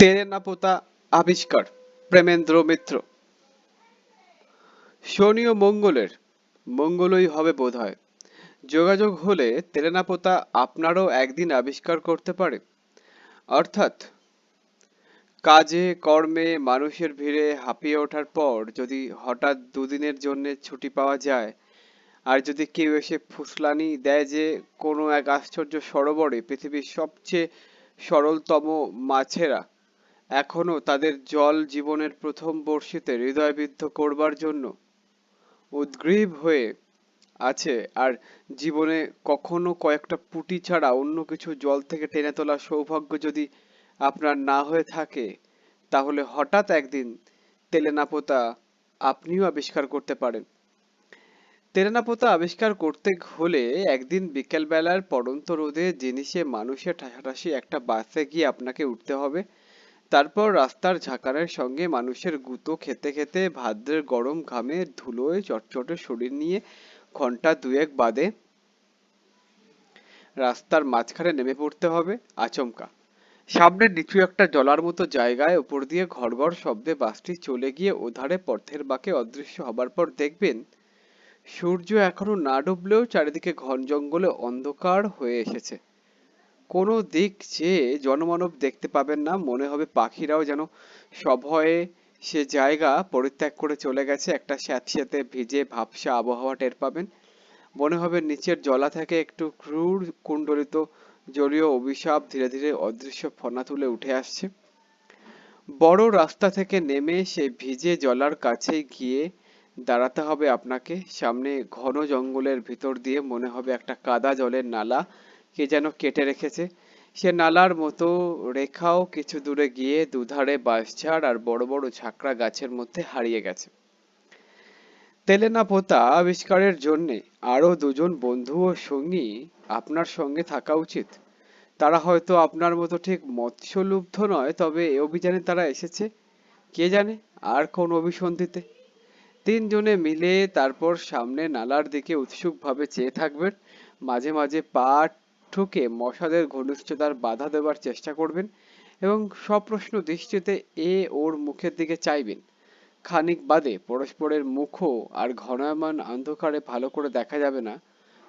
তেরেনাপোতা আবিষ্কার, প্রেমেন্দ্র মিত্র। শনি ও মঙ্গলের, মঙ্গলই হবে বোধ হয় যোগাযোগ হলে তেরেনাপোতা আপনারও একদিন আবিষ্কার করতে পারে। অর্থাৎ, কাজে, কর্মে, মানুষের ভিড়ে হাঁপিয়ে ওঠার পর যদি হঠাৎ দুদিনের জন্য ছুটি পাওয়া যায়, আর যদি কেউ এসে ফুসলানি দেয় যে কোনো এক আশ্চর্য সরোবরে পৃথিবীর সবচেয়ে সরলতম মাছেরা এখনও তাদের জল জীবনের প্রথম বর্ষিতে হৃদয়বিদ্ধ করবার জন্য উদ্গ্রীব হয়ে আছে, আর জীবনে কখনো কয়েকটা পুঁটি ছাড়া অন্য কিছু জল থেকে টেনে তোলার সৌভাগ্য যদি আপনার না হয়ে থাকে, তাহলে হঠাৎ একদিন তেলেনাপোতা আপনিও আবিষ্কার করতে পারেন। তেলেনাপোতা আবিষ্কার করতে হলে একদিন বিকেলবেলার পড়ন্ত রোদে জিনিসে মানুষের ঠাসাঠাসি একটা বাসে গিয়ে আপনাকে উঠতে হবে। তারপর রাস্তার ঝাঁকারের সঙ্গে মানুষের গুঁতো খেতে খেতে ভাদ্রের গরম ঘামে ধুলোয় চটচটে শরীর নিয়ে ঘণ্টা দুয়েক বাদে রাস্তার মাঝখানে নেমে পড়তে হবে, আচমকা। সামনে নিচু একটা জলার মতো জায়গায় উপর দিয়ে ঘড়ঘড় শব্দে বাসটি চলে গিয়ে ওধারে পথের বাঁকে অদৃশ্য হবার পর দেখবেন, সূর্য এখনও না ডুবলেও চারিদিকে ঘন জঙ্গলে অন্ধকার হয়ে এসেছে। কোনো দিক চেয়ে জনমানব দেখতে পাবেন না, মনে হবে পাখিরাও যেন সভয়ে সে জায়গা পরিত্যাগ করে চলে গেছে, একটা স্যাঁতস্যাঁতে ভিজে ভাবসা আবহাওয়া টের পাবেন। মনে হবে নিচের জলা থেকে একটু ক্রূর কুণ্ডলিত জলীয় অভিশাপ ধীরে ধীরে অদৃশ্য ফনা তুলে উঠে আসছে। বড় রাস্তা থেকে নেমে সে ভিজে জলার কাছে গিয়ে দাঁড়াতে হবে আপনাকে। সামনে ঘন জঙ্গলের ভিতর দিয়ে মনে হবে একটা কাদা জলের নালা। কে যেন কেটে রেখেছে। সে নালার মতো রেখাও কিছু দূরে গিয়ে দুধারে বাঁশঝাড় আর বড় বড় ঝাঁকড়া গাছের মধ্যে হারিয়ে গেছে। তেলেনা পোতা আবিষ্কারের জন্য আরও দুজন বন্ধু ও সঙ্গী আপনার সঙ্গে থাকা উচিত। তারা হয়তো আপনার মতো ঠিক মৎস্যলুব্ধ নয়, তবে এ অভিযানে তারা এসেছে। কে জানে আর কোন অভিসন্ধিতে। তিনজনে মিলে তারপর সামনে নালার দিকে উৎসুকভাবে চেয়ে থাকবেন। মাঝে মাঝে পা ঠুকে মশাদের ঘনিষ্ঠতার বাধা দেবার চেষ্টা করবেন এবং সপ্রশ্ন দৃষ্টিতে এ ওর মুখের দিকে চাইবেন। খানিক বাদে পরস্পরের মুখও আর ঘনায়মান অন্ধকারে ভালো করে দেখা যাবে না।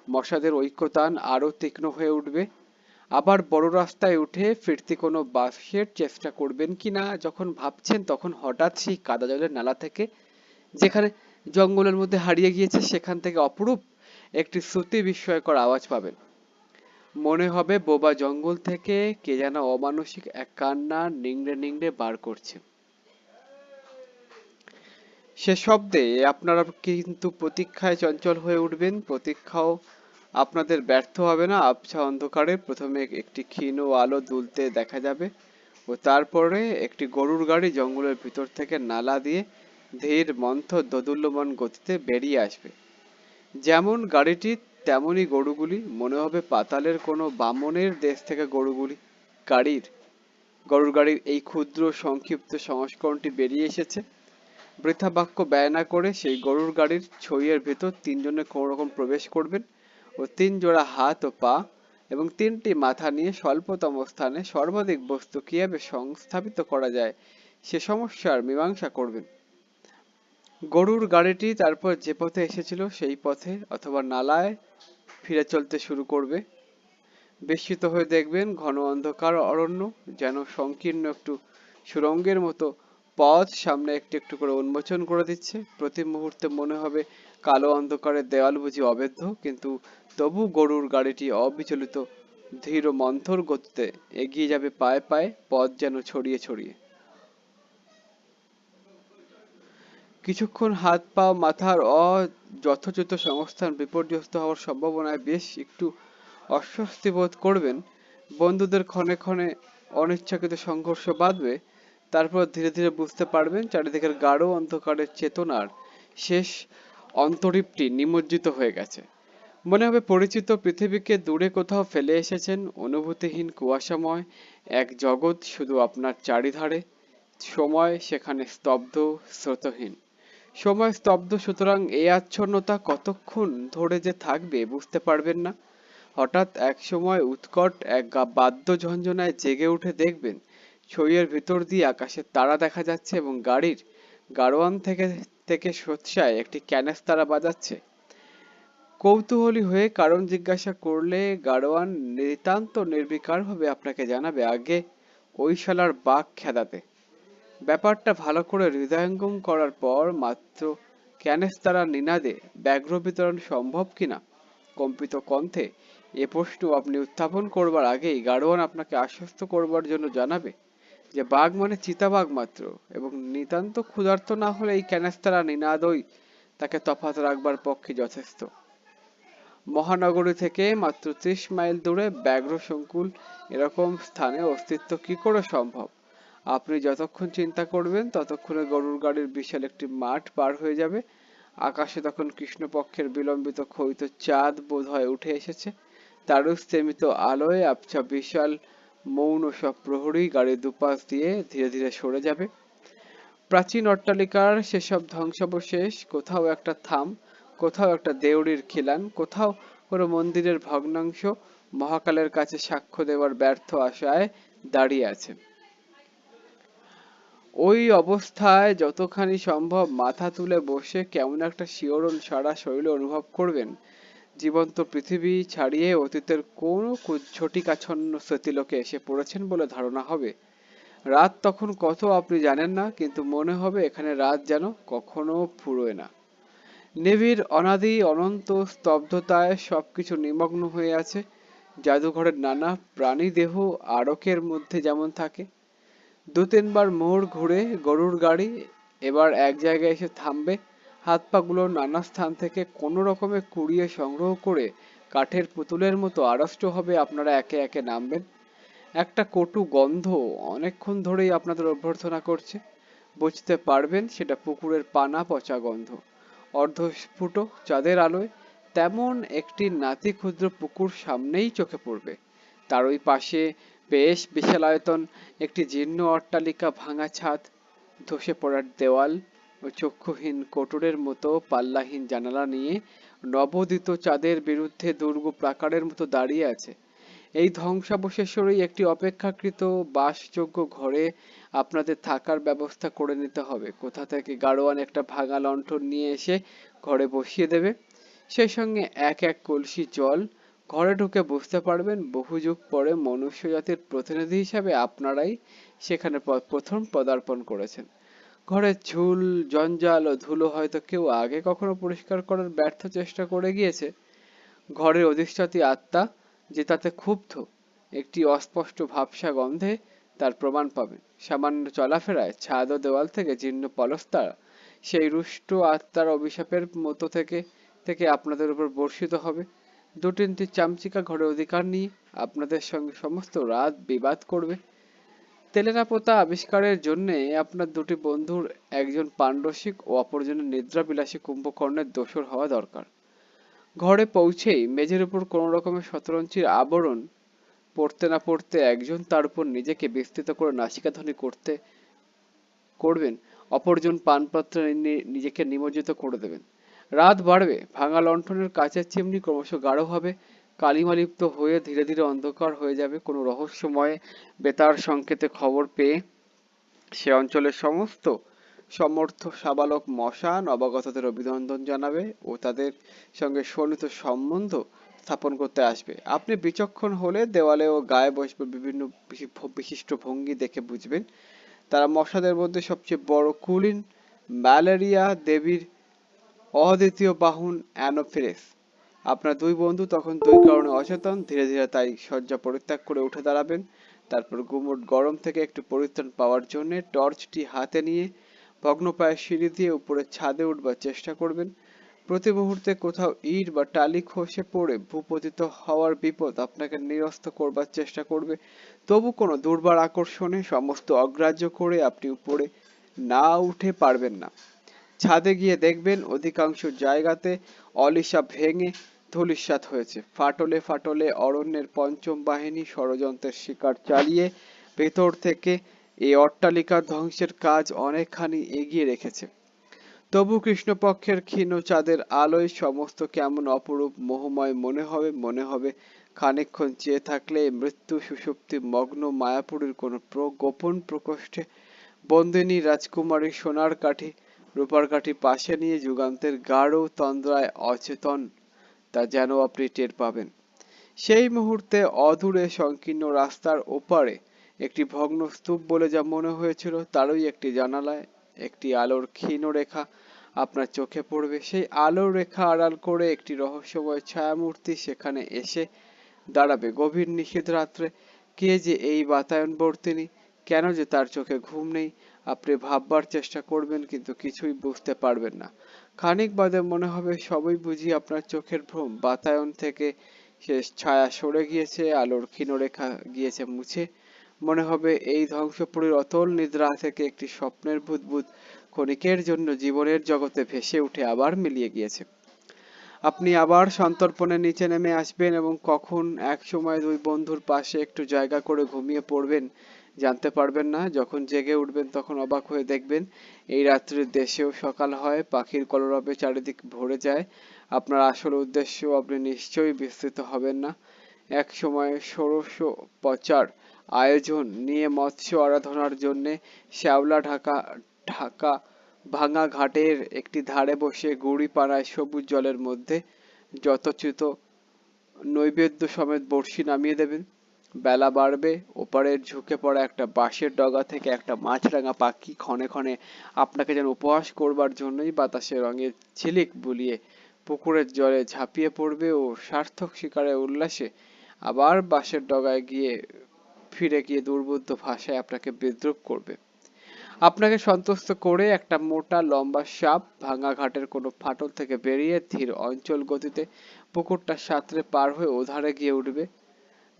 মশাদের ঐক্যতান আরও তীক্ষ্ণ হয়ে উঠবে। আবার বড় রাস্তায় উঠে ফিরতি কোনো বাসের চেষ্টা করবেন কিনা যখন ভাবছেন তখন হঠাৎ সেই কাদা জলের নালা থেকে, যেখানে জঙ্গলের মধ্যে হারিয়ে গিয়েছে সেখান থেকে অপরূপ একটি শ্রুতি বিস্ময়কর আওয়াজ পাবেন। মনে হবে বোবা জঙ্গল থেকে কে যেন অমানসিক এক কান্না নিংড়ে নিংড়ে বার করছে। সে শব্দে আপনারা কিন্তু প্রতীক্ষায় চঞ্চল হয়ে উঠবেন। প্রতীক্ষাও আপনাদের ব্যর্থ হবে না। আবছা অন্ধকারে প্রথমে একটি ক্ষীণ আলো দুলতে দেখা যাবে ও তারপরে একটি গরুর গাড়ি জঙ্গলের ভিতর থেকে নালা দিয়ে ধীর মন্থর দোদুল্যমান গতিতে বেরিয়ে আসবে। যেমন গাড়িটি তেমনই গরুগুলি, মনে হবে পাতালের কোনো বামনের দেশ থেকে গরুগুলি। গাড়ির, গরুর গাড়ির এই ক্ষুদ্র সংক্ষিপ্ত সংস্করণটি বেরিয়ে এসেছে। বৃথা বাক্য ব্যয় না করে সেই গরুর গাড়ির ছইয়ের ভেতর তিনজনে কোনো রকম প্রবেশ করবেন ও তিন জোড়া হাত ও পা এবং তিনটি মাথা নিয়ে স্বল্পতম স্থানে সর্বাধিক বস্তু কীভাবে সংস্থাপিত করা যায় সে সমস্যার মীমাংসা করবেন। গরুর গাড়িটি তারপর যে পথে এসেছিল সেই পথে অথবা নালায় ফিরে চলতে শুরু করবে। বিস্মিত হয়ে দেখবেন, ঘন অন্ধকার অরণ্য যেন সংকীর্ণ একটু সুরঙ্গের মতো পথ সামনে একটু একটু করে উন্মোচন করে দিচ্ছে। প্রতি মুহূর্তে মনে হবে কালো অন্ধকারের দেওয়াল বুঝি অবেধ্য কিন্তু তবু গরুর গাড়িটি অবিচলিত ধীর মন্থর গতিতে এগিয়ে যাবে পায়ে পায়ে, পথ যেন ছড়িয়ে ছড়িয়ে। কিছুক্ষণ হাত, পা, মাথার অযথোচিত সংস্থান বিপর্যস্ত হওয়ার সম্ভাবনায় বেশ একটু অস্বস্তি বোধ করবেন। বন্ধুদের ক্ষণে ক্ষণে অনিচ্ছাকৃত সংঘর্ষ বাঁধবে। তারপর ধীরে ধীরে বুঝতে পারবেন চারিদিকের গাঢ় অন্ধকারের চেতনার শেষ অন্তরীপটি নিমজ্জিত হয়ে গেছে। মনে হবে পরিচিত পৃথিবীকে দূরে কোথাও ফেলে এসেছেন অনুভূতিহীন কুয়াশাময় এক জগৎ শুধু আপনার চারিধারে। সময় সেখানে স্তব্ধ, স্রোতহীন। সময় স্তব্ধ, সুতরাং এই আচ্ছন্নতা কতক্ষণ ধরে যে থাকবে বুঝতে পারবেন না। হঠাৎ এক সময় উৎকট এক বাদ্য ঝঞ্ঝনায় জেগে উঠে দেখবেন, ছইয়ের ভিতর দিয়ে আকাশের তারা দেখা যাচ্ছে এবং গাড়ির গাড়োয়ান থেকে থেকে সোৎসায় একটি ক্যানেস তারা বাজাচ্ছে। কৌতূহলী হয়ে কারণ জিজ্ঞাসা করলে, গাড়োয়ান নিতান্ত নির্বিকারভাবে আপনাকে জানাবে আগে ওই শালার বাঘ খেদাতে। ব্যাপারটা ভালো করে হৃদয়ঙ্গম করার পর মাত্র ক্যানেস্তারা নিনাদে ব্যাঘ্র বিতরণ সম্ভব কিনা? কম্পিত কণ্ঠে, এ প্রশ্ন আপনি উত্থাপন করবার আগেই গাড়োয়ান আপনাকে আশ্বস্ত করবার জন্য জানাবে যে বাঘ মানে চিতাবাঘ মাত্র এবং নিতান্ত ক্ষুধার্ত না হলে এই ক্যানেস্তারা নিনাদই তাকে তফাৎ রাখবার পক্ষে যথেষ্ট। মহানগরী থেকে মাত্র ত্রিশ মাইল দূরে ব্যাঘ্র সংকুল এরকম স্থানে অস্তিত্ব কি করে সম্ভব? আপনি যতক্ষণ চিন্তা করবেন, ততক্ষণে গরুর গাড়ির বিশাল একটি মাঠ পার হয়ে যাবে। আকাশে তখন কৃষ্ণপক্ষের বিলম্বিত ক্ষয়িত চাঁদ বোধ হয় উঠে এসেছে। তার স্তেমিত আলোয় আবছা বিশাল মৌন সব প্রহরী গাড়ির দুপাশ দিয়ে ধীরে ধীরে সরে যাবে। প্রাচীন অট্টালিকার সেসব ধ্বংসাবশেষ, কোথাও একটা থাম, কোথাও একটা দেউড়ির খিলান, কোথাও কোনো মন্দিরের ভগ্নাংশ, মহাকালের কাছে সাক্ষ্য দেওয়ার ব্যর্থ আশায় দাঁড়িয়ে আছে। ওই অবস্থায় যতখানি সম্ভব মাথা তুলে বসে কেমন একটা শিহরণ সারা শরীরে অনুভব করবেন। জীবন্ত পৃথিবী ছাড়িয়ে অতীতের কোনো ঝটিকাচ্ছন্ন স্মৃতিলোকে এসে পড়েছেন বলে ধারণা হবে। রাত তখন কত আপনি জানেন না, কিন্তু মনে হবে এখানে রাত যেন কখনো ফুরোয় না। নিবিড়, অনাদি, অনন্ত স্তব্ধতায় সবকিছু নিমগ্ন হয়ে আছে। জাদুঘরের নানা প্রাণী দেহ আড়কের মধ্যে যেমন থাকে দু তিনবার মোড় ঘুরে গরুর গাড়ি, এবার এক জায়গায় এসে থামবে। হাত পাগুলো নানা স্থান থেকে কোনো রকমে কুড়িয়ে সংগ্রহ করে কাঠের পুতুলের মতো আড়ষ্ট হবে আপনারা একে একে নামবেন। একটা কটু গন্ধ অনেকক্ষণ ধরেই আপনাদের অভ্যর্থনা করছে। বুঝতে পারবেন সেটা পুকুরের পানা পচা গন্ধ। অর্ধস্ফুট চাঁদের আলোয় তেমন একটি নাতি ক্ষুদ্র পুকুর সামনেই চোখে পড়বে। তার ওই পাশে বেশ বিশালায়তন একটি জীর্ণ অট্টালিকা ভাঙা ছাদ, ধসে পড়ার দেওয়াল ও চক্ষুহীন কোটরের মতো পাল্লাহীন জানালা নিয়ে নবোদিত চাঁদের বিরুদ্ধে দুর্গ প্রাকারের মতো দাঁড়িয়ে আছে। এই ধ্বংসাবশেষেরই একটি অপেক্ষাকৃত বাসযোগ্য ঘরে আপনাদের থাকার ব্যবস্থা করে নিতে হবে। কোথা থেকে গাড়োয়ান একটা ভাঙা লণ্ঠন নিয়ে এসে ঘরে বসিয়ে দেবে? সেই সঙ্গে এক এক কলসি জল ঘরে ঢুকে বুঝতে পারবেন বহু যুগ পরে মনুষ্য জাতির প্রতিনিধি হিসাবে আপনারাই সেখানে প্রথম পদার্পণ করেছেন। ঘরের ঝুল, জঞ্জাল ও ধুলো হয়তো কেউ আগে কখনো পরিষ্কার করার ব্যর্থ চেষ্টা করে গিয়েছে। ঘরের অধিষ্ঠাতী আত্মা যে তাতে ক্ষুব্ধ, একটি অস্পষ্ট ভাবসা গন্ধে তার প্রমাণ পাবেন। সামান্য চলাফেরায় ছাদ ও দেওয়াল থেকে জীর্ণ পলস্তারা, সেই রুষ্ট আত্মার অভিশাপের মতো থেকে থেকে আপনাদের উপর বর্ষিত হবে। দু তিনটি চামচিকা ঘরে অধিকার নিয়ে আপনাদের সঙ্গে সমস্ত রাত বিবাদ করবে। তেলেনা পোতা আবিষ্কারের জন্য আপনার দুটি বন্ধুর একজন পাণ্ডসিক ও অপরজনের নিদ্রাবিলাসী কুম্ভকর্ণের দোসর হওয়া দরকার। ঘরে পৌঁছেই মেঝের উপর কোন রকমের শতরঞ্চির আবরণ পড়তে না পড়তে একজন তার উপর নিজেকে বিস্তৃত করে নাসিকাধ্বনি করতে, করবেন। অপরজন পানপাত্রে নিজেকে নিমজ্জিত করে দেবেন। রাত বাড়বে। ভাঙা লণ্ঠনের কাছের চিমনি ক্রমশ গাঢ় হবে। কালিমালিপ্ত হয়ে ধীরে ধীরে অন্ধকার হয়ে যাবে কোনো রহস্যময় বেতার সংকেতে খবর পেয়ে সে অঞ্চলের সমস্ত সমর্থ সাবালক মশা নবাগতদের অভিনন্দন জানাবে ও তাদের সঙ্গে সন্নিহিত সম্বন্ধ স্থাপন করতে আসবে। আপনি বিচক্ষণ হলে দেওয়ালে ও গায়ে বসবে বিভিন্ন বিশিষ্ট ভঙ্গি দেখে বুঝবেন। তারা মশাদের মধ্যে সবচেয়ে বড় কুলিন ম্যালেরিয়া দেবীর অদ্বিতীয় বাহন অ্যানোফিরেস। আপনার দুই বন্ধু তখন দুই কারণে অচেতন, ধীরে ধীরে তাই শয্যা পরিত্যাগ করে উঠে দাঁড়াবেন। তারপর গুমট গরম থেকে একটু পরিত্রাণ পাওয়ার জন্য টর্চটি হাতে নিয়ে ভগ্নপ্রায় সিঁড়ি দিয়ে উপরে ছাদে উঠবার চেষ্টা করবেন। প্রতি মুহূর্তে কোথাও ইট বা টালি খসে পড়ে ভূপতিত হওয়ার বিপদ আপনাকে নিরস্ত করবার চেষ্টা করবে। তবু কোনো দুর্বার আকর্ষণে সমস্ত অগ্রাহ্য করে আপনি উপরে না উঠে পারবেন না। ছাদে গিয়ে দেখবেন অধিকাংশ জায়গাতে অলিশা ভেঙে ধূলিসাৎ হয়েছে। ফাটলে ফাটলে অরণ্যের পঞ্চম বাহিনী ষড়যন্ত্রের শিকার চালিয়ে ভেতর থেকে এই অট্টালিকার ধ্বংসের কাজ অনেকখানি এগিয়ে রেখেছে। তবু কৃষ্ণপক্ষের ক্ষীণ চাঁদের আলোয় সমস্ত কেমন অপরূপ মোহময় মনে হবে মনে হবে খানিকক্ষণ চেয়ে থাকলে মৃত্যু সুষুপ্তি মগ্ন মায়াপুরীর কোন গোপন প্রকোষ্ঠে বন্দিনী রাজকুমারী সোনার কাঠি রূপার কাঠি পাশে নিয়ে যুগান্তের গাঢ় তন্দ্রায় অচেতন, তা যেন আপনি টের পাবেন। সেই মুহূর্তে অদূরে সংকীর্ণ রাস্তার ওপারে একটি ভগ্ন স্তূপ বলে যা মনে হয়েছিল, তারই একটি জানালায় একটি আলোর ক্ষীণ রেখা আপনার চোখে পড়বে। সেই আলোর রেখা আড়াল করে একটি রহস্যময় ছায়ামূর্তি সেখানে এসে দাঁড়াবে। গভীর নিষেধ রাত্রে কে যে এই বাতায়ন বর্তিনী কেন যে তার চোখে ঘুম নেই? আপনি ভাববার চেষ্টা করবেন কিন্তু কিছুই বুঝতে পারবেন না। খানিক বাদে মনে হবে সবই বুঝি আপনার চোখের ভ্রম। বাতায়ন থেকে সে ছায়া সরে গিয়েছে, আলোর ক্ষীণরেখা গিয়েছে মুছে। মনে হবে এই ধ্বংসপুরীর অতল নিদ্রা থেকে একটি স্বপ্নের বুদবুদ ক্ষণিকের জন্য জীবনের জগতে ভেসে উঠে আবার মিলিয়ে গিয়েছে। আপনি আবার সন্তর্পণে নিচে নেমে আসবেন এবং কখন এক সময় দুই বন্ধুর পাশে একটু জায়গা করে ঘুমিয়ে পড়বেন জানতে পারবেন না। যখন জেগে উঠবেন, তখন অবাক হয়ে দেখবেন, এই রাত্রে দেশেও সকাল হয়, পাখির কলরবে চারিদিক ভরে যায়। আপনার আসল উদ্দেশ্য, আপনি নিশ্চয়ই বিস্তৃত হবেন না। এক সময় ষোড়শ পচার আয়োজন নিয়ে মৎস্য আরাধনার জন্যে শ্যাওলা ঢাকা ঢাকা ভাঙা ঘাটের একটি ধারে বসে গুড়ি পাড়ায় সবুজ জলের মধ্যে যথোচিত নৈবেদ্য সমেত বড়শি নামিয়ে দেবেন। বেলা বাড়বে ওপারের ঝুঁকে পড়া একটা বাঁশের ডগা থেকে একটা মাছরাঙা পাখি ক্ষণে ক্ষণে আপনাকে যেন উপহাস করবার জন্যই বাতাসে রঙের ঝিলিক বুলিয়ে পুকুরের জলে ঝাঁপিয়ে পড়বে ও সার্থক শিকারের উল্লাসে আবার বাঁশের ডগায় গিয়ে ফিরে গিয়ে দুর্বোধ্য ভাষায় আপনাকে বিদ্রুপ করবে। আপনাকে সন্তুষ্ট করে একটা মোটা লম্বা সাপ ভাঙা ঘাটের কোনো ফাটল থেকে বেরিয়ে ধীর অঞ্চল গতিতে পুকুরটা সাঁতরে পার হয়ে ওধারে গিয়ে উঠবে।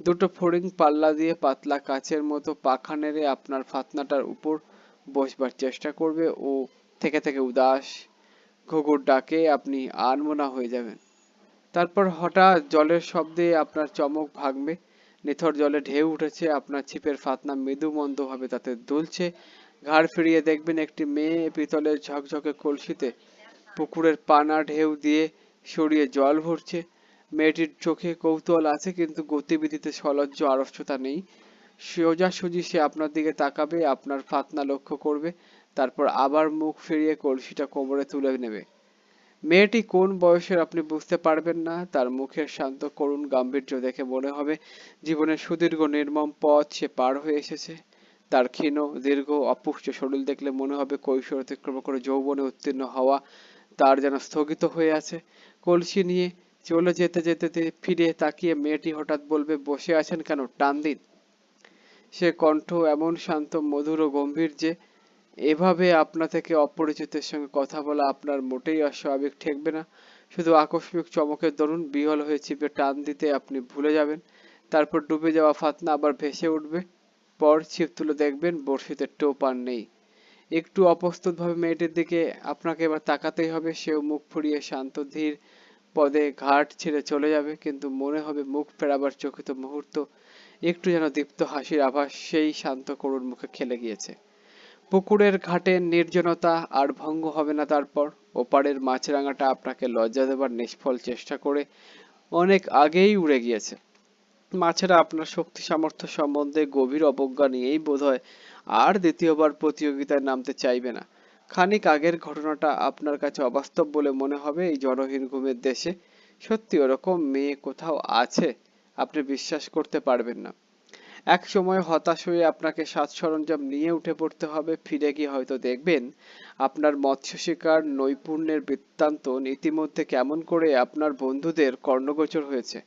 দুটো ফড়িং পাল্লা দিয়ে পাতলা কাচের মতো পাখা নেড়ে আপনার ফাতনাটার উপর বসবার চেষ্টা করবে। ও থেকে থেকে উদাস ঘুঘুর ডাকে, আপনি আনমনা হয়ে যাবেন। তারপর হঠাৎ জলের শব্দে আপনার চমক ভাগবে নিথর জলে ঢেউ উঠেছে, আপনার ছিপের ফাতনা মৃদু মন্দ ভাবে তাতে দুলছে। ঘাড় ফিরিয়ে দেখবেন একটি মেয়ে পিতলের ঝকঝকে কলসিতে পুকুরের পানা ঢেউ দিয়ে সরিয়ে জল ভরছে। মেয়েটির চোখে কৌতূহল আছে, কিন্তু গতিবিধিতে সলজ্জ আড়ষ্টতা নেই। সোজাসুজি সে আপনার দিকে তাকাবে, আপনার ফাতনা লক্ষ্য করবে, তারপর আবার মুখ ফিরিয়ে কলসিটা কোমরে তুলে নেবে। মেয়েটি কোন বয়সের আপনি বুঝতে পারবেন না, তার মুখের শান্ত করুণ গাম্ভীর্য দেখে মনে হবে জীবনের সুদীর্ঘ নির্মম পথ সে পার হয়ে এসেছে। তার ক্ষীণ, দীর্ঘ, অপুষ্ট শরীর দেখলে মনে হবে কৈশোর অতিক্রম করে যৌবনে উত্তীর্ণ হওয়া তার যেন স্থগিত হয়ে আছে। কলসি নিয়ে চলে যেতে যেতে ফিরে তাকিয়ে মেয়েটি হঠাৎ বলবে, বসে আছেন কেন? টান দিন। সে কণ্ঠ এমন শান্ত, মধুর ও গম্ভীর যে, এভাবে আপনা থেকে অপরিচিতের সঙ্গে কথা বলা আপনার মোটেই অস্বাভাবিক ঠেকবে না। শুধু আকস্মিক চমকের দরুন বিহল হয়ে চিপে টান দিতে আপনি ভুলে যাবেন। তারপর ডুবে যাওয়া ফাতনা আবার ভেসে উঠবে। পর ছিপ তুলে দেখবেন বড়শিতে টোপ আর নেই। একটু অপ্রস্তুত ভাবে মেয়েটির দিকে আপনাকে এবার তাকাতেই হবে। সেও মুখ ফুরিয়ে শান্ত, ধীর পদে ঘাট ছেড়ে চলে যাবে, কিন্তু মনে হবে মুখ ফেরাবার চকিত মুহূর্ত। একটু যেন দীপ্ত হাসির আভাস সেই শান্ত করুণ মুখে খেলে গিয়েছে। পুকুরের ঘাটের নির্জনতা আর ভঙ্গ হবে না তারপর। ওপারের মাছরাঙাটা আপনাকে লজ্জা দেবার নিষ্ফল চেষ্টা করে অনেক আগেই উড়ে গিয়েছে। মাছেরা আপনার শক্তি সামর্থ্য সম্বন্ধে গভীর অবজ্ঞা নিয়েই বোধহয় আর দ্বিতীয়বার প্রতিযোগিতায় নামতে চাইবে না। খানিক আগের ঘটনাটা আপনার কাছে অবাস্তব বলে মনে হবে এই জনহীন ঘুমের দেশে। সত্যি ওরকম মেয়ে কোথাও আছে? আপনি বিশ্বাস করতে পারবেন না। এক সময় হতাশ হয়ে আপনাকে সাজ সরঞ্জাম নিয়ে উঠে পড়তে হবে। ফিরে গিয়ে হয়তো দেখবেন আপনার মৎস্য শিকার নৈপুণ্যের বৃত্তান্ত ইতিমধ্যে কেমন করে আপনার বন্ধুদের কর্ণগোচর হয়েছে।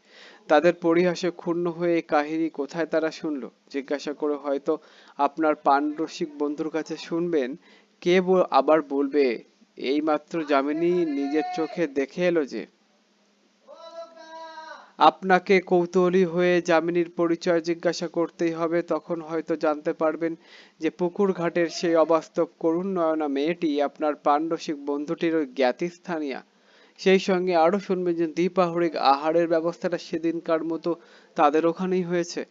তাদের পরিহাসে ক্ষুণ্ণ হয়ে এই কাহিনী কোথায় তারা শুনলো? জিজ্ঞাসা করে হয়তো আপনার পানরসিক বন্ধুর কাছে শুনবেন কে আবার বলবে? এইমাত্র যামিনী নিজের চোখে দেখে এলো যে, আপনাকে কৌতূহলী হয়ে যামিনীর পরিচয় জিজ্ঞাসা করতেই হবে, তখন হয়তো জানতে পারবেন যে পুকুর ঘাটের সেই অবাস্তব করুণ নয়না মেয়েটি আপনার পাণ্ডসিক বন্ধুটির ওই জ্ঞাতিস্থানীয়া। সেই সঙ্গে আরও শুনবেন যে দ্বিপাহরিক আহারের ব্যবস্থাটা সেদিনকার মতো তাদের ওখানেই হয়েছে।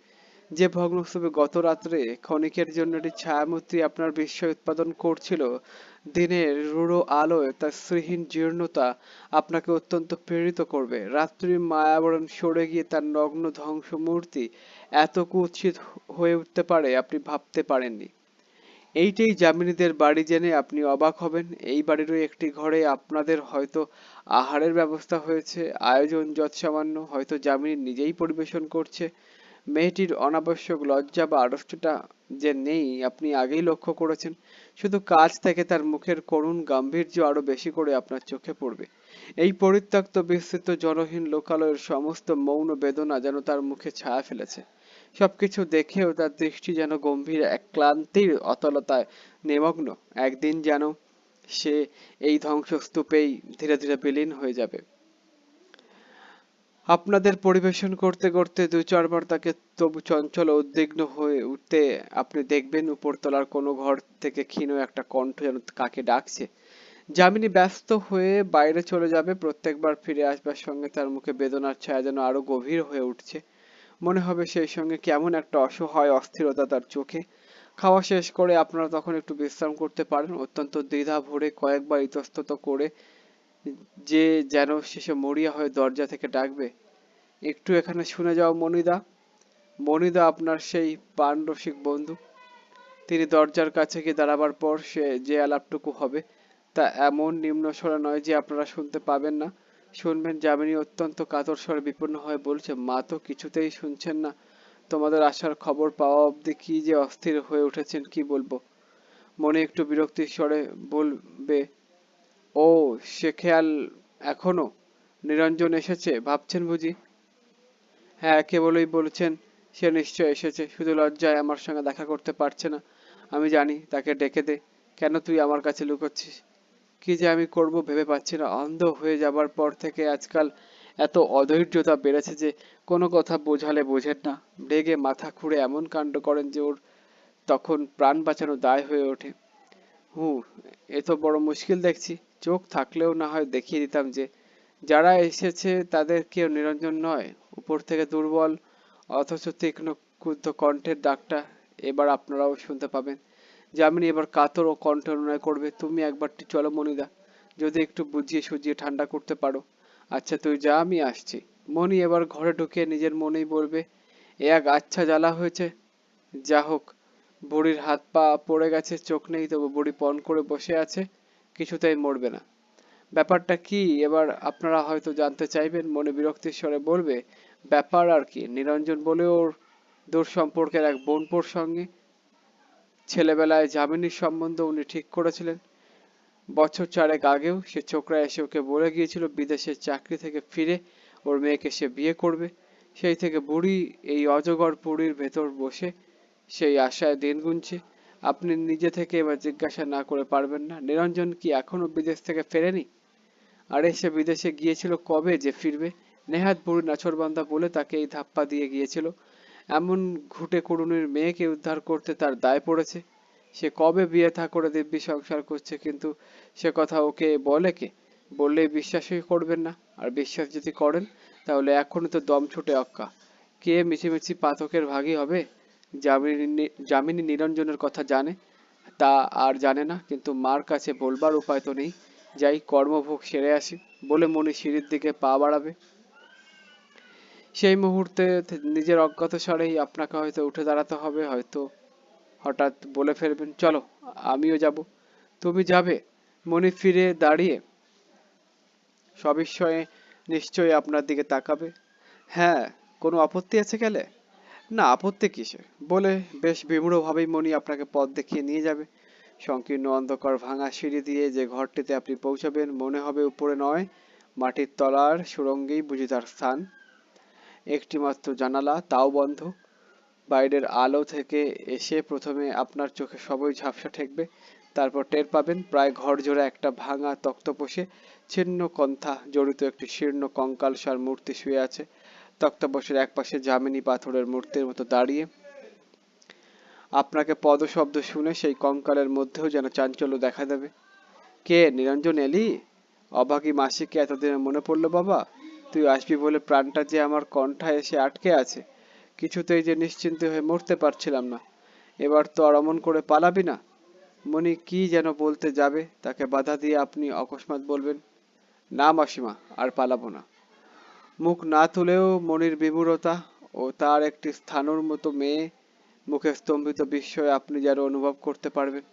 যে ভগ্নস্তূপে গত রাত্রে ক্ষণিকের জন্য একটি ছায়ামূর্তি আপনার বিস্ময় উৎপাদন করছিল, দিনের রূঢ় আলোয় তার শ্রীহীন জীর্ণতা আপনাকে অত্যন্ত প্রেরিত করবে। রাত্রির মায়াবরণ সরে গিয়ে তার নগ্ন ধ্বংস মূর্তি এত কুৎসিত হয়ে উঠতে পারে আপনি ভাবতে পারেননি। এইটাই যামিনীদের বাড়ি জেনে আপনি অবাক হবেন। এই বাড়িরই একটি ঘরে আপনাদের হয়তো আহারের ব্যবস্থা হয়েছে, আয়োজন যৎসামান্য, হয়তো যামিনী নিজেই পরিবেশন করছে। মেয়েটির অনাবশ্যক লজ্জা বা আড়ষ্টটা যে নেই, আপনি আগেই লক্ষ্য করেছেন। শুধু কাজ থেকে তার মুখের করুণ গাম্ভীর্য আরও বেশি করে আপনার চোখে পড়বে। এই পরিত্যক্ত বিস্তৃত জনহীন লোকালয়ের সমস্ত মৌন বেদনা যেন তার মুখে ছায়া ফেলেছে। সবকিছু দেখেও তার দৃষ্টি যেন গম্ভীর, এক ক্লান্তির অতলতায় নিমগ্ন। একদিন যেন সে এই ধ্বংসস্তূপেই ধীরে ধীরে বিলীন হয়ে যাবে। আপনাদের পরিবেশন করতে করতে দু চারবার তাকে তবু চঞ্চল উদ্বিগ্ন হয়ে উঠতে আপনি দেখবেন উপরতলার কোনো ঘর থেকে ক্ষীণ একটা কণ্ঠ যেন কাকে ডাকছে। যামিনী ব্যস্ত হয়ে বাইরে চলে যাবে, প্রত্যেকবার ফিরে আসবার সঙ্গে তার মুখে বেদনার ছায়া যেন আরও গভীর হয়ে উঠছে। মনে হবে সেই সঙ্গে কেমন একটা অসহায় অস্থিরতা তার চোখে। খাওয়া শেষ করে আপনারা তখন একটু বিশ্রাম করতে পারেন। অত্যন্ত দ্বিধা ভরে কয়েকবার ইতস্তত করে যে যেন শেষে মরিয়া হয়ে দরজা থেকে ডাকবে একটু এখানে শুনে যাও মনিদা। মনিদা আপনার সেই পানরসিক বন্ধু। তিনি দরজার কাছে গিয়ে দাঁড়াবার পর সে যে আলাপটুকু হবে, তা এমন নিম্ন স্বরে নয় যে আপনারা শুনতে পাবেন না। শুনবেন যামিনী অত্যন্ত কাতর স্বরে বিপন্ন হয়ে বলছে, মা তো কিছুতেই শুনছেন না। তোমাদের আসার খবর পাওয়া অবধি কি যে অস্থির হয়ে উঠেছেন, কি বলব? মনে একটু বিরক্তির স্বরে বলবে, ও, সে খেয়াল এখনও? নিরঞ্জন এসেছে, ভাবছেন বুঝি? হ্যাঁ কেবলই বলছেন, সে নিশ্চয় এসেছে, শুধু লজ্জায় আমার সঙ্গে দেখা করতে পারছে না। আমি জানি, তাকে ডেকে দে। কেন তুই আমার কাছে লুকোচ্ছিস? কি যে আমি করব ভেবে পাচ্ছি না। অন্ধ হয়ে যাবার পর থেকে আজকাল এত অধৈর্যতা বেড়েছে যে কোনো কথা বোঝালে বোঝেন না। রেগে মাথা খুঁড়ে এমন কাণ্ড করেন যে ওর তখন প্রাণ বাঁচানো দায় হয়ে ওঠে। হু, এ তো বড় মুশকিল দেখছি। চোখ থাকলেও না হয় দেখিয়ে দিতাম যে, যারা এসেছে তাদের কেউ নিরঞ্জন নয়। উপর থেকে দুর্বল, অথচ তীক্ষ্ণ ক্ষুদ্ধ কণ্ঠের ডাকটা এবার আপনারাও শুনতে পাবেন। যামিনী এবার কাতর ও কণ্ঠ অনুনয় করবে, তুমি একবারটি চলো মনিদা যদি একটু বুঝিয়ে সুজিয়ে ঠান্ডা করতে পারো। আচ্ছা তুই যা, আমি আসছি। মনি এবার ঘরে ঢুকে নিজের মনেই বলবে এক আচ্ছা জ্বালা হয়েছে। যা হোক, বুড়ির হাত পা পড়ে গেছে, চোখ নেই, তবু বুড়ি পণ করে বসে আছে, কিছুতেই মরবে না। ব্যাপারটা কি? এবার আপনারা হয়তো জানতে চাইবেন মনে বিরক্তির স্বরে বলবে ব্যাপার আর কি। নিরঞ্জন বলে, ওর দূর সম্পর্কের এক বোনপোর সঙ্গে ছেলেবেলায় যামিনীর সম্বন্ধ উনি ঠিক করেছিলেন। বছর চারেক আগেও সে ছোকরা এসে ওকে বলে গিয়েছিল, বিদেশের চাকরি থেকে ফিরে ওর মেয়েকে সে বিয়ে করবে। সেই থেকে বুড়ি এই অজগর পুরীর ভেতর বসে সেই আশায় দিন গুনছে। আপনি নিজে থেকে এবার জিজ্ঞাসা না করে পারবেন না। নিরঞ্জন কি এখনও বিদেশ থেকে ফেরেনি? আরে, সে বিদেশে গিয়েছিল কবে যে ফিরবে? নেহাত বুড়ি নাছরবান্দা বলে তাকে এই ধাপ্পা দিয়ে গিয়েছিল। এমন ঘুটে করুণের মেয়েকে উদ্ধার করতে তার দায় পড়েছে। সে কবে বিয়ে থা করে দিব্যি সংসার করছে কিন্তু সে কথা ওকে বলে কে? বললেই বিশ্বাসই করবেন না। আর বিশ্বাস যদি করেন, তাহলে এখনই তো দম ছুটে অক্কা। কে মিছিমিছি পাতকের ভাগী হবে? যামিনী যামিনী নিরঞ্জনের কথা জানে। তা আর জানে না, কিন্তু মার কাছে বলবার উপায় তো নেই। যাই কর্মভোগ সেরে আসি, বলে মনি সিঁড়ির দিকে পা বাড়াবে। সেই মুহূর্তে নিজের অজ্ঞাত স্বরেই আপনাকে হয়তো উঠে দাঁড়াতে হবে, হয়তো হঠাৎ বলে ফেলবেন, চলো, আমিও যাব। তুমি যাবে, মনি ফিরে দাঁড়িয়ে সবিস্ময়ে নিশ্চয়ই আপনার দিকে তাকাবে। হ্যাঁ কোনো আপত্তি আছে গেলে? না, আপত্তি কিসে বলে বেশ বিমূঢ়ভাবেই মনি আপনাকে পথ দেখিয়ে নিয়ে যাবে। সংকীর্ণ অন্ধকার ভাঙা সিঁড়ি দিয়ে যে ঘরটিতে আপনি পৌঁছাবেন, মনে হবে উপরে নয়, মাটির তলার সুরঙ্গেই বুঝি তার স্থান। একটি মাত্র জানালা, তাও বন্ধ। বাইরের আলো থেকে এসে প্রথমে আপনার চোখে সবই ঝাপসা ঠেকবে। তারপর টের পাবেন, প্রায় ঘর জোড়া একটা ভাঙা তক্তপোষে ছিন্ন কন্থা জড়িত একটি শীর্ণ কঙ্কালসার মূর্তি শুয়ে আছে। তক্তপোষের একপাশে জামিনী পাথরের মূর্তির মতো দাঁড়িয়ে। আপনাকে পদশব্দ শুনে সেই কঙ্কালের মধ্যেও যেন চাঞ্চল্য দেখা দেবে। কে, নিরঞ্জন এলি? অভাগী মাসিকে এতদিনে মনে পড়ল বাবা। তুই আসবি বলে প্রাণটা যে আমার কণ্ঠা এসে আটকে আছে, কিছুতেই যে নিশ্চিন্ত হয়ে মরতে পারছিলাম না। এবার তো আর অমন করে পালাবি না। মনি কি যেন বলতে যাবে, তাকে বাধা দিয়ে আপনি অকস্মাৎ বলবেন, না মাসিমা, আর পালাবো না। মুখ না তুলেও মনির বিমূরতা ও তার একটি স্থানুর মতো মেয়ে মুখে স্তম্ভিত বিস্ময় আপনি যেন অনুভব করতে পারবেন।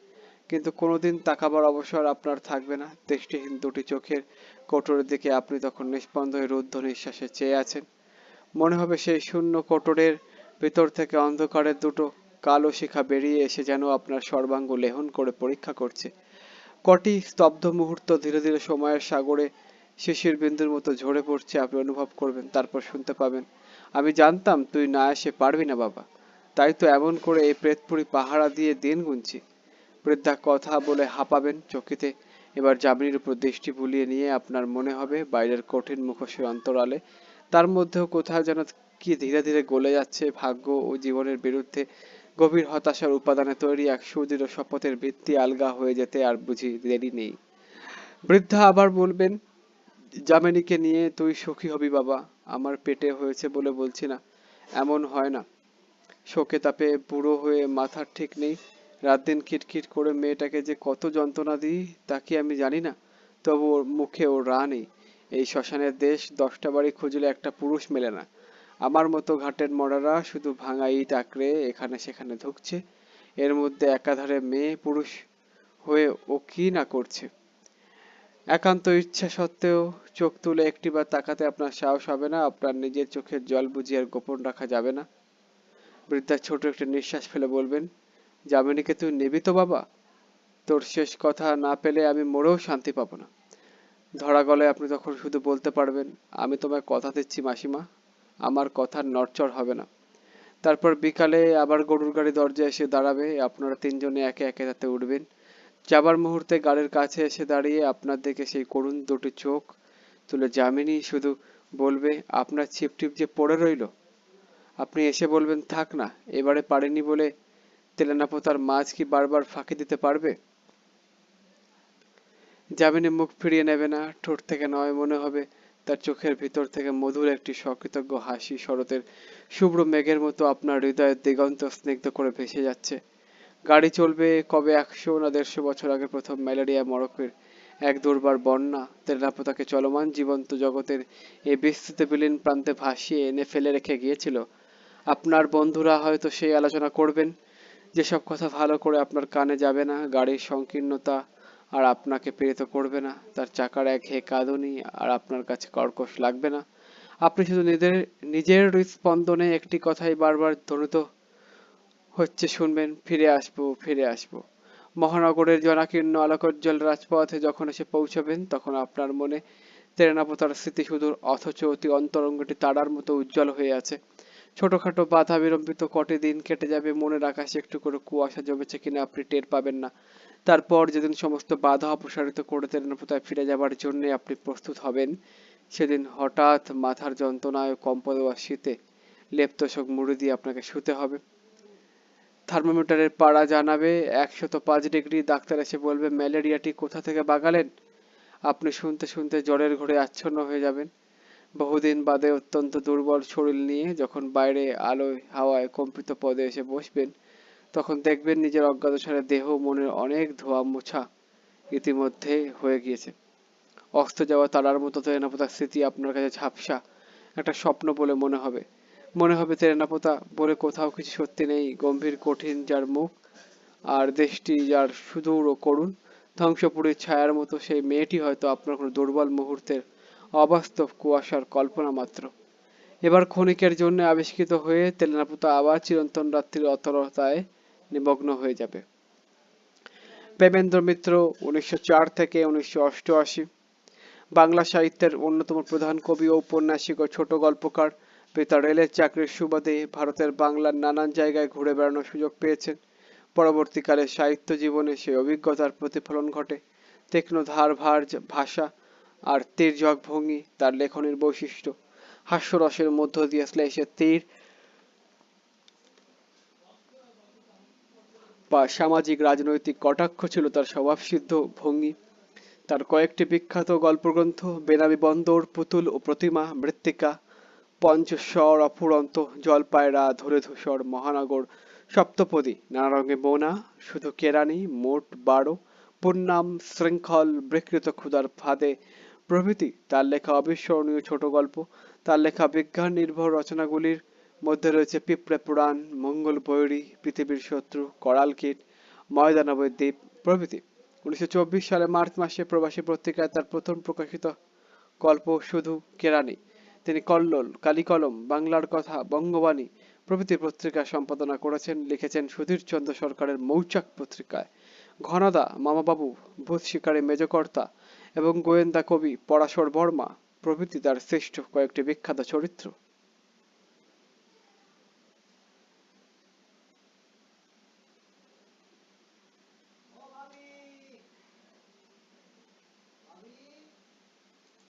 কিন্তু কোনোদিন তাকাবার অবসর আপনার থাকবে না। দৃষ্টিহীন দুটি চোখের কোটরের দিকে আপনি তখন নিস্পন্দ হয়ে রুদ্ধ নিঃশ্বাসে চেয়ে আছেন। মনে হবে সেই শূন্য কোটরের ভিতর থেকে অন্ধকারের দুটো কালো শিখা বেরিয়ে এসে যেন আপনার সর্বাঙ্গ লেহন করে পরীক্ষা করছে। কটি স্তব্ধ মুহূর্ত ধীরে ধীরে সময়ের সাগরে শিশির বিন্দুর মতো ঝরে পড়ছে, আপনি অনুভব করবেন, তারপর শুনতে পাবেন, আমি জানতাম তুই না এসে পারবি না বাবা। তাই তো এমন করে এই প্রেতপুরি পাহারা দিয়ে দিন গুনছি। বৃদ্ধা কথা বলে হাঁপাবেন চকিতে। এবার জামিনীর উপর দৃষ্টি বুলিয়ে নিয়ে আপনার মনে হবে বাইরের কঠিন মুখোশের অন্তরালে। তার মধ্যেও কোথাও যেন কি ধীরে ধীরে গলে যাচ্ছে ভাগ্য ও জীবনের বিরুদ্ধে গভীর হতাশার উপাদানে তৈরি এক সুদৃঢ় শপথের ভিত্তি আলগা হয়ে যেতে আর বুঝি দেরি নেই। বৃদ্ধা আবার বলবেন জামিনীকে নিয়ে তুই সুখী হবি বাবা, আমার পেটে হয়েছে বলে বলছি না, এমন হয় না। শোকে তাপে বুড়ো হয়ে মাথার ঠিক নেই রাত দিন খিটখিট করে মেয়েটাকে যে কত যন্ত্রণা দিই, তা কি আমি জানি না। তবু ওর মুখে ওর রা নেই। এই শ্মশানের দেশ দশটা বাড়ি খুঁজলে একটা পুরুষ মেলে না। আমার মতো ঘাটের মরারা শুধু ভাঙা ইট আঁকড়ে এখানে সেখানে ঢুকছে এর মধ্যে একাধারে মেয়ে পুরুষ হয়ে ও কি না করছে? একান্ত ইচ্ছা সত্ত্বেও চোখ তুলে একটিবার তাকাতে আপনার সাহস হবে না, আপনার নিজের চোখের জল বুঝিয়ে আর গোপন রাখা যাবে না। বৃদ্ধা ছোট একটি নিঃশ্বাস ফেলে বলবেন যামিনীকে তুই নিবি তো বাবা? তোর শেষ কথা না পেলে আমি মরেও শান্তি পাবো না। ধরা গলে আপনি তখন শুধু বলতে পারবেন, আমি তোমায় কথা দিচ্ছি মাসিমা, আমার কথার নড়চড় হবে না। তারপর বিকালে আবার গরুর গাড়ি দরজায় এসে দাঁড়াবে, আপনারা তিনজনে একে একে তাতে উঠবেন। যাবার মুহূর্তে গাড়ির কাছে এসে দাঁড়িয়ে আপনার দিকে সেই করুণ দুটি চোখ তুলে যামিনী শুধু বলবে, আপনার ছিপ টিপ যে পড়ে রইল? আপনি এসে বলবেন, থাক না, এবারে পারেনি বলে তেলেনাপোতার মাছ কি বারবার ফাঁকি দিতে পারবে? যামিনী মুখ ফিরিয়ে নেবে না, ঠোঁট থেকে নয় মনে হবে, তার চোখের ভিতর থেকে মধুর একটি সকৃতজ্ঞ হাসি শরতের শুভ্র মেঘের মতো আপনার হৃদয়ের দিগন্ত স্নিগ্ধ করে ভেসে যাচ্ছে। গাড়ি চলবে কবে একশো না দেড়শো বছর আগে প্রথম ম্যালেরিয়া মরকের এক দুর্বার বন্যা। তেলেনাপোতাকে চলমান জীবন্ত জগতের এই বিস্তৃত বিলীন প্রান্তে ভাসিয়ে এনে ফেলে রেখে গিয়েছিল। আপনার বন্ধুরা হয়তো সেই আলোচনা করবেন। যেসব কথা ভালো করে আপনার কানে যাবে না, গাড়ির সংকীর্ণতা আর আপনাকে প্রেরিত করবে না, তার চাকার এক হে কাঁদুনি আর আপনার কাছে কর্কশ লাগবে না। আপনি শুধু নিজের নিজের হৃদস্পন্দনে একটি কথাই বারবার ধ্বনিত হচ্ছে শুনবেন, ফিরে আসব ফিরে আসব। মহানগরের জনাকীর্ণ আলোকোজ্জ্বল রাজপথে যখন এসে পৌঁছবেন, তখন আপনার মনে তেরেনাপতার স্মৃতি সুদূর অথচ অতি অন্তরঙ্গটি তারার মতো উজ্জ্বল হয়ে আছে। ছোটখাটো বাধা বিলম্বিত কটি দিন কেটে যাবে, মনের আকাশে একটু করে কুয়াশা জমেছে কিনা আপনি টের পাবেন না। তারপর যেদিন সমস্ত বাধা অপসারিত করে তেরেনাপতায় ফিরে যাবার জন্য আপনি প্রস্তুত হবেন। সেদিন হঠাৎ মাথার যন্ত্রণায় কম্প দেওয়া শীতে লেপ্তশোক মুড়ি দিয়ে আপনাকে শুতে হবে। থার্মোমিটারের পাড়া জানাবে, একশত পাঁচ ডিগ্রি ডাক্তার এসে বলবে, ম্যালেরিয়াটি কোথা থেকে বাগালেন? আপনি শুনতে শুনতে জ্বরের ঘরে আচ্ছন্ন হয়ে যাবেন। বহুদিন বাদে অত্যন্ত দুর্বল শরীর নিয়ে যখন বাইরে আলোয় হাওয়ায় কম্পিত পদে এসে বসবেন, তখন দেখবেন নিজের অজ্ঞাতসারে দেহ মনের অনেক ধোয়া মোছা ইতিমধ্যে হয়ে গিয়েছে। অস্ত যাওয়া তারার মতো তেরেনাপোতার স্মৃতি আপনার কাছে ঝাপসা একটা স্বপ্ন বলে মনে হবে। মনে হবে তেরেনাপোতা, বলে কোথাও কিছু সত্যি নেই, গম্ভীর, কঠিন যার মুখ আর দেশটি যার সুদূর ও করুণ, ধ্বংসপুরীর ছায়ার মতো সেই মেয়েটি হয়তো আপনার কোনো দুর্বল মুহূর্তের অবাস্তব কুয়াশার কল্পনা মাত্র। এবার ক্ষণিকের জন্য আবিষ্কৃত হয়ে তেলেনাপুতা আবার চিরন্তন রাত্রির অতলতায় নিমগ্ন হয়ে যাবে। প্রেমেন্দ্র মিত্র, উনিশশো থেকে উনিশশো অষ্টআশি। বাংলা সাহিত্যের অন্যতম প্রধান কবি ও ঔপন্যাসিক ও ছোট গল্পকার পিতা রেলের চাকরির সুবাদে ভারতের বাংলার নানান জায়গায় ঘুরে বেড়ানোর সুযোগ পেয়েছেন। পরবর্তীকালে সাহিত্য জীবনে সেই অভিজ্ঞতার প্রতিফলন ঘটে। তীক্ষ্ণ ধার ভার ভাষা আর তীর্যক ভঙ্গি তার লেখনের বৈশিষ্ট্য। হাস্যরসের মধ্য দিয়ে শ্লেষে তীর বা সামাজিক রাজনৈতিক কটাক্ষ ছিল তার স্বভাবসিদ্ধ ভঙ্গি। তার কয়েকটি বিখ্যাত গল্পগ্রন্থ বেনামি বন্দর, পুতুল ও প্রতিমা, মৃত্তিকা, পঞ্চস্বর অফুরন্ত জলপায়রা ধরে ধূসর মহানগর, সপ্তপদী নানা রঙে বোনা শুধু কেরানি মোট বারো পূর্ণাম শৃঙ্খল বিকৃত ক্ষুদার ফাঁদে প্রভৃতি, তার লেখা অবিস্মরণীয় ছোট গল্প, তার লেখা বিজ্ঞান নির্ভর রচনাগুলির মধ্যে রয়েছে পিঁপড়ে পুরাণ, মঙ্গল বৈরী, পৃথিবীর শত্রু, করাল কীট, ময়দানবের দ্বীপ, প্রভৃতি। উনিশশো চব্বিশ সালে মার্চ মাসে প্রবাসী পত্রিকায় তার প্রথম প্রকাশিত গল্প শুধু কেরানি তিনি কল্লোল, কালিকলম, বাংলার কথা, বঙ্গবাণী প্রভৃতি পত্রিকা সম্পাদনা করেছেন, লিখেছেন সুধীরচন্দ্র সরকারের মৌচাক পত্রিকায়। ঘনদা, মামাবাবু, ভূত শিকারী, মেজকর্তা এবং গোয়েন্দা কবি পরাশর বর্মা প্রভৃতি তার শ্রেষ্ঠ কয়েকটি বিখ্যাত চরিত্র।